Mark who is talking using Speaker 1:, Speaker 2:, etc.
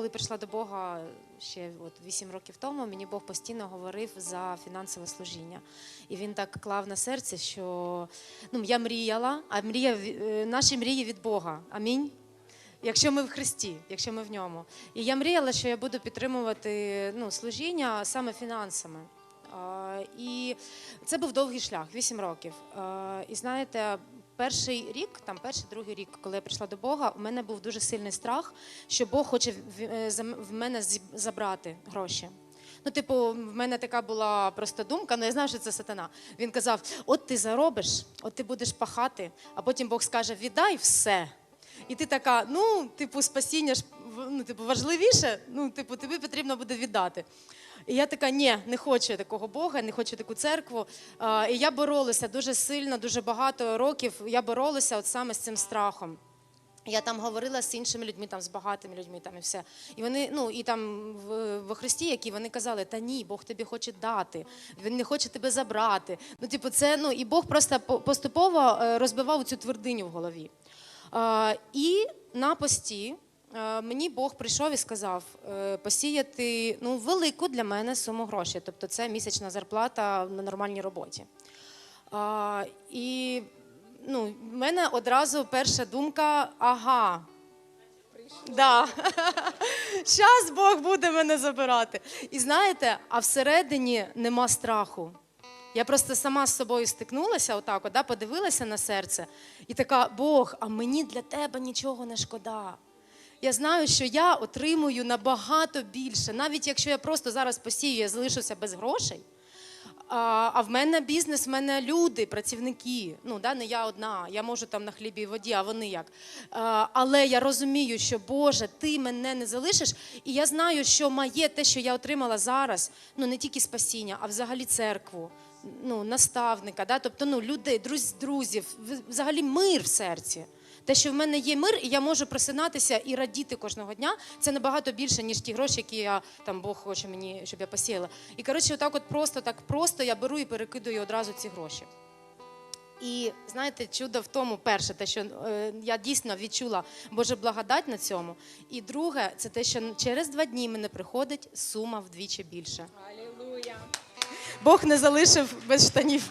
Speaker 1: коли прийшла до Бога ще от 8 років тому, мені Бог постійно говорив за фінансове служіння. І він так клав на серце, що ну, я мріяла, а мрія, е, наші мрії від Бога. Амінь. Якщо ми в Христі, якщо ми в ньому. І я мріяла, що я буду підтримувати ну, служіння саме фінансами. І це був довгий шлях, 8 років. І знаєте, перший рік, там перший, другий рік, коли я прийшла до Бога, у мене був дуже сильний страх, що Бог хоче в- е, мене забрати гроші. Ну, типу, в мене така була просто думка, ну я знаю, що це сатана. Він казав: от ти заробиш, от ти будеш пахати, а потім Бог скаже: віддай все. І ти така, ну, типу, спасіння ж ну, типу, важливіше, ну, типу, тобі потрібно буде віддати. І я така, ні, не хочу такого Бога, не хочу таку церкву. А, і я боролася дуже сильно, дуже багато років. Я боролася от саме з цим страхом. Я там говорила з іншими людьми, там з багатими людьми, там і все. І вони, ну і там в, во Христі, які вони казали, та ні, Бог тобі хоче дати, він не хоче тебе забрати. Ну, типу, це ну і Бог просто поступово е, розбивав цю твердиню в голові. А, і на пості мені Бог прийшов і сказав е, посіяти ну, велику для мене суму грошей. Тобто це місячна зарплата на нормальній роботі. І ну, в мене одразу перша думка: ага. Да. Щас Бог буде мене забирати. І знаєте, а всередині нема страху. Я просто сама з собою стикнулася, отак, от, да, подивилася на серце, і така: Бог, а мені для тебе нічого не шкода. Я знаю, що я отримую набагато більше, навіть якщо я просто зараз посію, я залишуся без грошей. А, в мене бізнес, в мене люди, працівники. Ну да, не я одна. Я можу там на хлібі і воді, а вони як. Але я розумію, що Боже, ти мене не залишиш. І я знаю, що моє те, що я отримала зараз, ну не тільки спасіння, а взагалі церкву, ну наставника, да, тобто ну людей, друз, друзів, взагалі мир в серці. Те, що в мене є мир, і я можу просинатися і радіти кожного дня, це набагато більше, ніж ті гроші, які я там Бог хоче мені, щоб я посіяла. І коротше, отак, от просто так просто я беру і перекидую одразу ці гроші. І знаєте, чудо в тому, перше, те, що е, я дійсно відчула Божа благодать на цьому. І друге, це те, що через два дні мене приходить сума вдвічі більше.
Speaker 2: Алілуя.
Speaker 1: Бог не залишив без штанів.